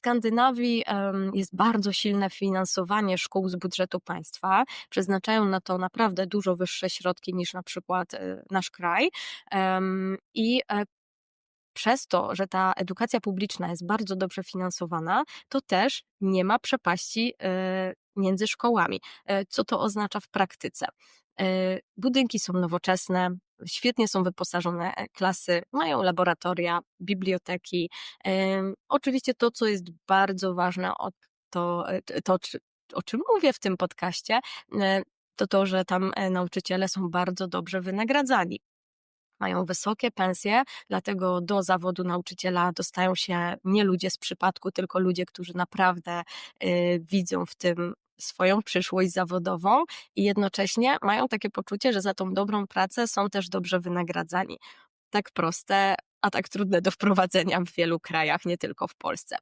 Skandynawii jest bardzo silne finansowanie szkół z budżetu państwa. Przeznaczają na to naprawdę dużo wyższe środki niż na przykład e, nasz kraj. I e, przez to, że ta edukacja publiczna jest bardzo dobrze finansowana, to też nie ma przepaści e, między szkołami. Co to oznacza w praktyce? Budynki są nowoczesne, świetnie są wyposażone e, klasy, mają laboratoria, biblioteki. Oczywiście to, co jest bardzo ważne, to, e, to o czym mówię w tym podcaście, e, to to, że tam nauczyciele są bardzo dobrze wynagradzani mają wysokie pensje, dlatego do zawodu nauczyciela dostają się nie ludzie z przypadku, tylko ludzie, którzy naprawdę y, widzą w tym swoją przyszłość zawodową i jednocześnie mają takie poczucie, że za tą dobrą pracę są też dobrze wynagradzani. Tak proste, a tak trudne do wprowadzenia w wielu krajach, nie tylko w Polsce.